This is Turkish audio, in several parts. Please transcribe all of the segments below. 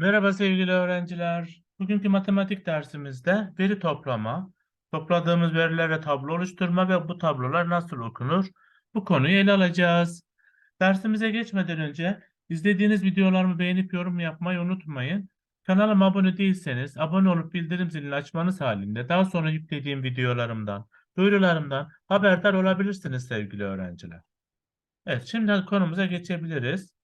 Merhaba sevgili öğrenciler. Bugünkü matematik dersimizde veri toplama, topladığımız verilerle tablo oluşturma ve bu tablolar nasıl okunur? Bu konuyu ele alacağız. Dersimize geçmeden önce izlediğiniz videolarımı beğenip yorum yapmayı unutmayın. Kanalıma abone değilseniz abone olup bildirim zilini açmanız halinde daha sonra yüklediğim videolarımdan, duyurularımdan haberdar olabilirsiniz sevgili öğrenciler. Evet, şimdi konumuza geçebiliriz.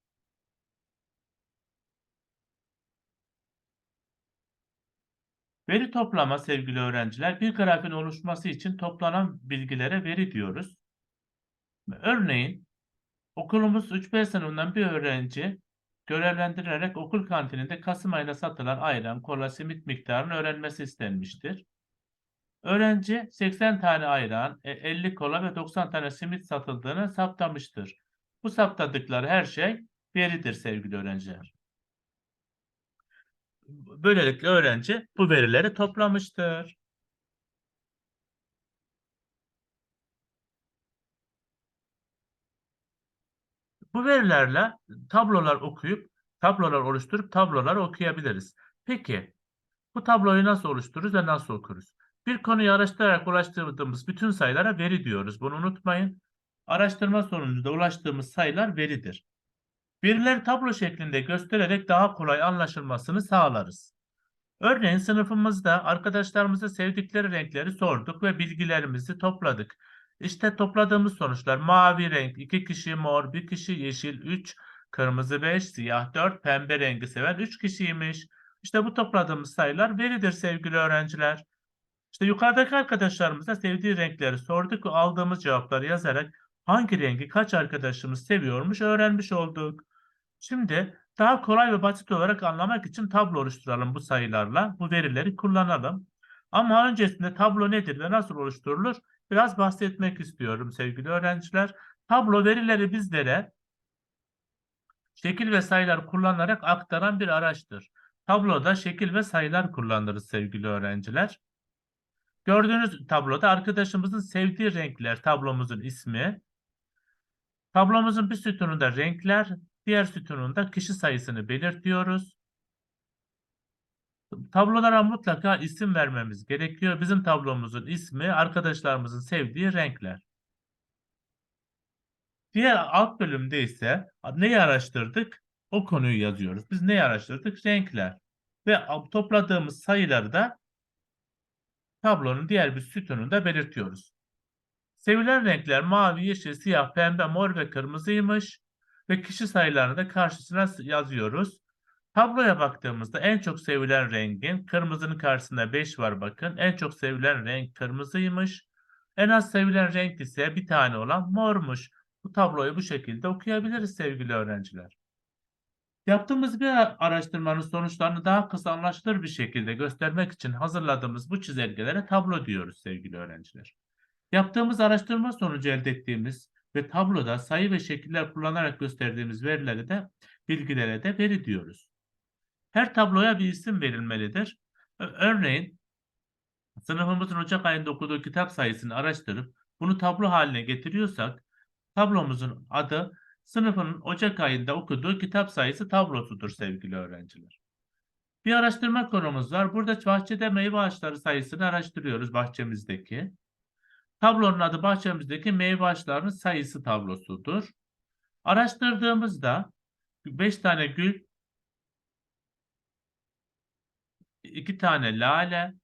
Veri toplama sevgili öğrenciler bir grafiğin oluşması için toplanan bilgilere veri diyoruz. Örneğin okulumuz 3B sınıfından bir öğrenci görevlendirerek okul kantininde Kasım ayında satılan ayran, kola, simit miktarını öğrenmesi istenmiştir. Öğrenci 80 tane ayran, e, 50 kola ve 90 tane simit satıldığını saptamıştır. Bu saptadıkları her şey veridir sevgili öğrenciler. Böylelikle öğrenci bu verileri toplamıştır. Bu verilerle tablolar okuyup, tablolar oluşturup tabloları okuyabiliriz. Peki, bu tabloyu nasıl oluştururuz ve nasıl okuruz? Bir konuyu araştırarak ulaştırdığımız bütün sayılara veri diyoruz. Bunu unutmayın. Araştırma sonucunda ulaştığımız sayılar veridir. Verileri tablo şeklinde göstererek daha kolay anlaşılmasını sağlarız. Örneğin sınıfımızda arkadaşlarımıza sevdikleri renkleri sorduk ve bilgilerimizi topladık. İşte topladığımız sonuçlar mavi renk 2 kişi, mor 1 kişi, yeşil 3, kırmızı 5, siyah 4, pembe rengi seven 3 kişiymiş. İşte bu topladığımız sayılar veridir sevgili öğrenciler. İşte yukarıdaki arkadaşlarımıza sevdiği renkleri sorduk ve aldığımız cevapları yazarak hangi rengi kaç arkadaşımız seviyormuş öğrenmiş olduk. Şimdi daha kolay ve basit olarak anlamak için tablo oluşturalım bu sayılarla. Bu verileri kullanalım. Ama öncesinde tablo nedir ve nasıl oluşturulur biraz bahsetmek istiyorum sevgili öğrenciler. Tablo verileri bizlere şekil ve sayılar kullanarak aktaran bir araçtır. Tabloda şekil ve sayılar kullanırız sevgili öğrenciler. Gördüğünüz tabloda arkadaşımızın sevdiği renkler tablomuzun ismi. Tablomuzun bir sütununda renkler, diğer sütununda kişi sayısını belirtiyoruz. Tablolara mutlaka isim vermemiz gerekiyor. Bizim tablomuzun ismi arkadaşlarımızın sevdiği renkler. Diğer alt bölümde ise neyi araştırdık? O konuyu yazıyoruz. Biz neyi araştırdık? Renkler. Ve topladığımız sayıları da tablonun diğer bir sütununda belirtiyoruz. Sevilen renkler mavi, yeşil, siyah, pembe, mor ve kırmızıymış. Ve kişi sayılarını da karşısına yazıyoruz. Tabloya baktığımızda en çok sevilen rengin kırmızının karşısında 5 var bakın. En çok sevilen renk kırmızıymış. En az sevilen renk ise bir tane olan mormuş. Bu tabloyu bu şekilde okuyabiliriz sevgili öğrenciler. Yaptığımız bir araştırmanın sonuçlarını daha kısa anlaşılır bir şekilde göstermek için hazırladığımız bu çizelgelere tablo diyoruz sevgili öğrenciler. Yaptığımız araştırma sonucu elde ettiğimiz ve tabloda sayı ve şekiller kullanarak gösterdiğimiz verilere de bilgilere de veri diyoruz. Her tabloya bir isim verilmelidir. Örneğin sınıfımızın Ocak ayında okuduğu kitap sayısını araştırıp bunu tablo haline getiriyorsak tablomuzun adı sınıfın Ocak ayında okuduğu kitap sayısı tablosudur sevgili öğrenciler. Bir araştırma konumuz var. Burada bahçede meyve ağaçları sayısını araştırıyoruz bahçemizdeki. Tablonun adı bahçemizdeki meyve ağaçlarının sayısı tablosudur. Araştırdığımızda 5 tane gül, 2 tane lale,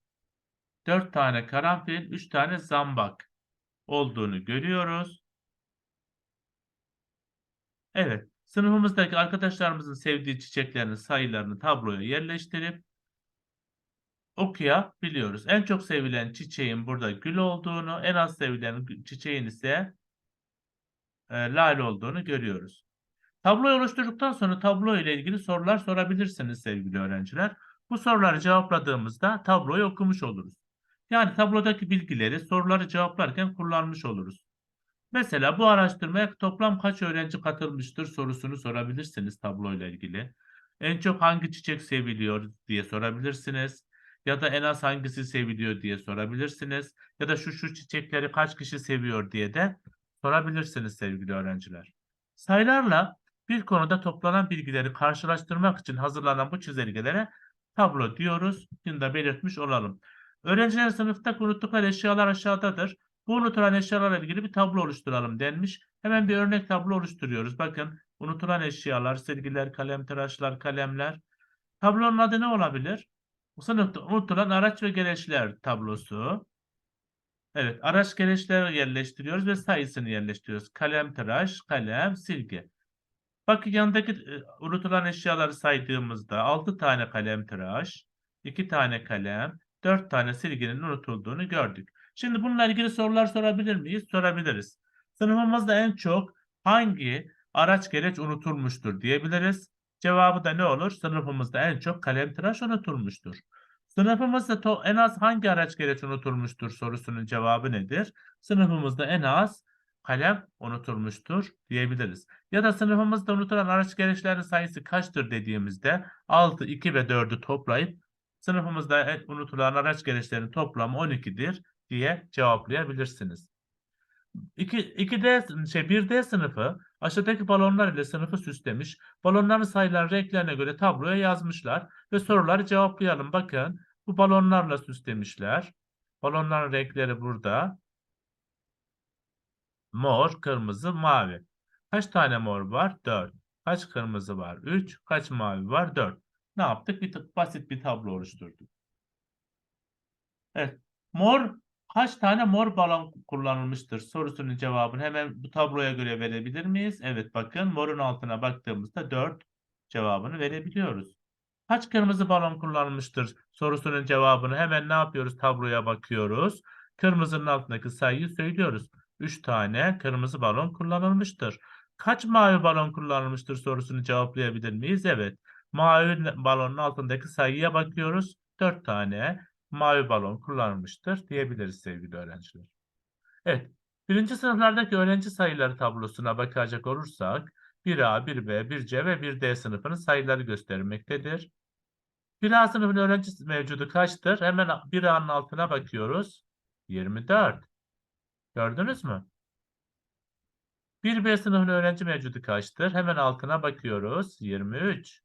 4 tane karanfil, 3 tane zambak olduğunu görüyoruz. Evet, sınıfımızdaki arkadaşlarımızın sevdiği çiçeklerin sayılarını tabloya yerleştirip okuyabiliyoruz. En çok sevilen çiçeğin burada gül olduğunu, en az sevilen çiçeğin ise e, lale olduğunu görüyoruz. Tabloyu oluşturduktan sonra tablo ile ilgili sorular sorabilirsiniz sevgili öğrenciler. Bu soruları cevapladığımızda tabloyu okumuş oluruz. Yani tablodaki bilgileri soruları cevaplarken kullanmış oluruz. Mesela bu araştırmaya toplam kaç öğrenci katılmıştır sorusunu sorabilirsiniz tablo ile ilgili. En çok hangi çiçek seviliyor diye sorabilirsiniz ya da en az hangisi seviliyor diye sorabilirsiniz. Ya da şu şu çiçekleri kaç kişi seviyor diye de sorabilirsiniz sevgili öğrenciler. Sayılarla Bir konuda toplanan bilgileri karşılaştırmak için hazırlanan bu çizelgelere tablo diyoruz. Bunu da belirtmiş olalım. Öğrencilerin sınıfta unuttukları eşyalar aşağıdadır. Bu unutulan eşyalarla ilgili bir tablo oluşturalım denmiş. Hemen bir örnek tablo oluşturuyoruz. Bakın unutulan eşyalar, silgiler, kalem, tıraşlar, kalemler. Tablonun adı ne olabilir? Sınıfta unutulan araç ve gereçler tablosu. Evet, araç gereçleri yerleştiriyoruz ve sayısını yerleştiriyoruz. Kalem, tıraş, kalem, silgi. Bakın yanındaki e, unutulan eşyaları saydığımızda 6 tane kalem tıraş, 2 tane kalem, 4 tane silginin unutulduğunu gördük. Şimdi bununla ilgili sorular sorabilir miyiz? Sorabiliriz. Sınıfımızda en çok hangi araç gereç unutulmuştur diyebiliriz. Cevabı da ne olur? Sınıfımızda en çok kalem tıraş unutulmuştur. Sınıfımızda en az hangi araç gereç unutulmuştur sorusunun cevabı nedir? Sınıfımızda en az kalem unutulmuştur diyebiliriz. Ya da sınıfımızda unutulan araç gereçlerin sayısı kaçtır dediğimizde 6, 2 ve 4'ü toplayıp sınıfımızda unutulan araç gereçlerinin toplamı 12'dir diye cevaplayabilirsiniz. 2, 2D şey 1D sınıfı aşağıdaki balonlar ile sınıfı süslemiş. Balonların sayıları renklerine göre tabloya yazmışlar ve soruları cevaplayalım. Bakın bu balonlarla süslemişler. Balonların renkleri burada. Mor, kırmızı, mavi. Kaç tane mor var? 4. Kaç kırmızı var? 3. Kaç mavi var? 4. Ne yaptık? Bir tık basit bir tablo oluşturduk. Evet. Mor kaç tane mor balon kullanılmıştır sorusunun cevabını hemen bu tabloya göre verebilir miyiz? Evet bakın morun altına baktığımızda 4 cevabını verebiliyoruz. Kaç kırmızı balon kullanılmıştır sorusunun cevabını hemen ne yapıyoruz? Tabloya bakıyoruz. Kırmızının altındaki sayıyı söylüyoruz. 3 tane kırmızı balon kullanılmıştır. Kaç mavi balon kullanılmıştır sorusunu cevaplayabilir miyiz? Evet. Mavi balonun altındaki sayıya bakıyoruz. 4 tane mavi balon kullanılmıştır diyebiliriz sevgili öğrenciler. Evet. Birinci sınıflardaki öğrenci sayıları tablosuna bakacak olursak 1A, 1B, 1C ve 1D sınıfının sayıları göstermektedir. 1A sınıfının öğrencisi mevcudu kaçtır? Hemen 1A'nın altına bakıyoruz. 24. Gördünüz mü? 1B sınıfının öğrenci mevcudu kaçtır? Hemen altına bakıyoruz. 23.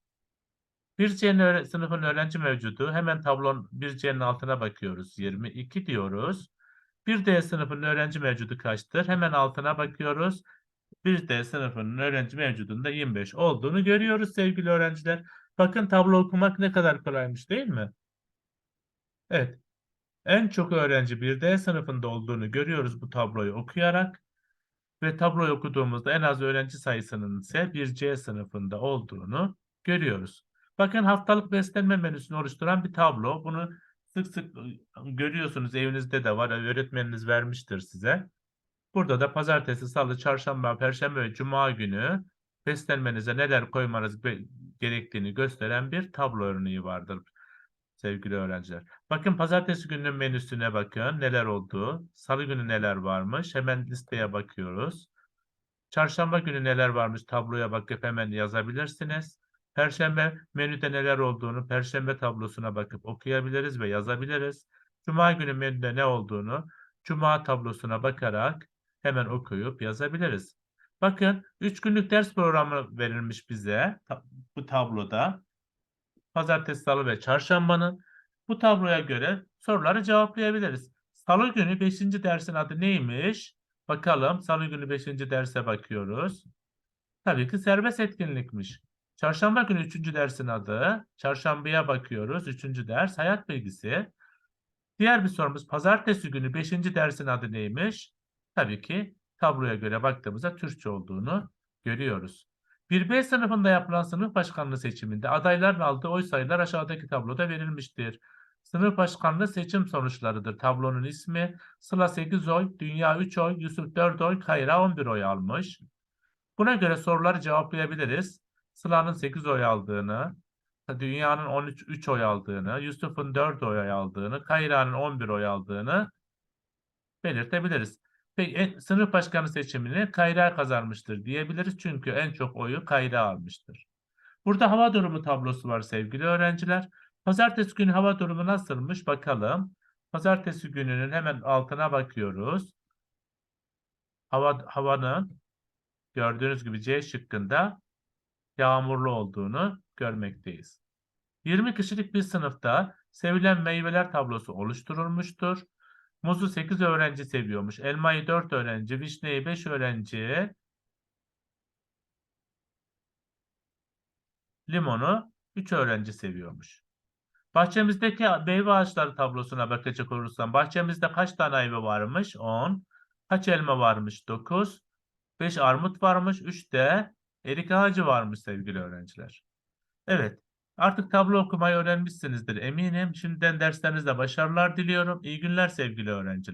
1C'nin öğre- sınıfın öğrenci mevcudu. Hemen tablonun 1C'nin altına bakıyoruz. 22 diyoruz. 1D sınıfının öğrenci mevcudu kaçtır? Hemen altına bakıyoruz. 1D sınıfının öğrenci mevcudunda 25 olduğunu görüyoruz sevgili öğrenciler. Bakın tablo okumak ne kadar kolaymış değil mi? Evet. En çok öğrenci 1D sınıfında olduğunu görüyoruz bu tabloyu okuyarak. Ve tabloyu okuduğumuzda en az öğrenci sayısının ise 1C sınıfında olduğunu görüyoruz. Bakın haftalık beslenme menüsünü oluşturan bir tablo. Bunu sık sık görüyorsunuz evinizde de var. Öğretmeniniz vermiştir size. Burada da pazartesi, salı, çarşamba, perşembe ve cuma günü beslenmenize neler koymanız gerektiğini gösteren bir tablo örneği vardır sevgili öğrenciler. Bakın pazartesi gününün menüsüne bakın neler olduğu. Salı günü neler varmış hemen listeye bakıyoruz. Çarşamba günü neler varmış tabloya bakıp hemen yazabilirsiniz. Perşembe menüde neler olduğunu Perşembe tablosuna bakıp okuyabiliriz ve yazabiliriz. Cuma günü menüde ne olduğunu Cuma tablosuna bakarak hemen okuyup yazabiliriz. Bakın 3 günlük ders programı verilmiş bize bu tabloda. Pazartesi, Salı ve Çarşambanın bu tabloya göre soruları cevaplayabiliriz. Salı günü 5. dersin adı neymiş? Bakalım Salı günü 5. derse bakıyoruz. Tabii ki serbest etkinlikmiş. Çarşamba günü 3. dersin adı. Çarşambaya bakıyoruz. 3. ders hayat bilgisi. Diğer bir sorumuz pazartesi günü 5. dersin adı neymiş? Tabii ki tabloya göre baktığımızda Türkçe olduğunu görüyoruz. 1B sınıfında yapılan sınıf başkanlığı seçiminde adayların aldığı oy sayılar aşağıdaki tabloda verilmiştir. Sınıf başkanlığı seçim sonuçlarıdır. Tablonun ismi Sıla 8 oy, Dünya 3 oy, Yusuf 4 oy, Kayra 11 oy almış. Buna göre soruları cevaplayabiliriz. Sıla'nın 8 oy aldığını, Dünya'nın 13 3 oy aldığını, Yusuf'un 4 oy aldığını, Kayra'nın 11 oy aldığını belirtebiliriz. Peki en- sınıf başkanı seçimini Kayra kazanmıştır diyebiliriz çünkü en çok oyu Kayra almıştır. Burada hava durumu tablosu var sevgili öğrenciler. Pazartesi günü hava durumu nasılmış bakalım. Pazartesi gününün hemen altına bakıyoruz. Hava havanın gördüğünüz gibi C şıkkında yağmurlu olduğunu görmekteyiz. 20 kişilik bir sınıfta sevilen meyveler tablosu oluşturulmuştur. Muzu 8 öğrenci seviyormuş. Elmayı 4 öğrenci, vişneyi 5 öğrenci, limonu 3 öğrenci seviyormuş. Bahçemizdeki meyve ağaçları tablosuna bakacak olursam bahçemizde kaç tane meyve varmış? 10. Kaç elma varmış? 9. 5 armut varmış. 3 de erik ağacı varmış sevgili öğrenciler. Evet. Artık tablo okumayı öğrenmişsinizdir eminim. Şimdiden derslerinizde başarılar diliyorum. İyi günler sevgili öğrenciler.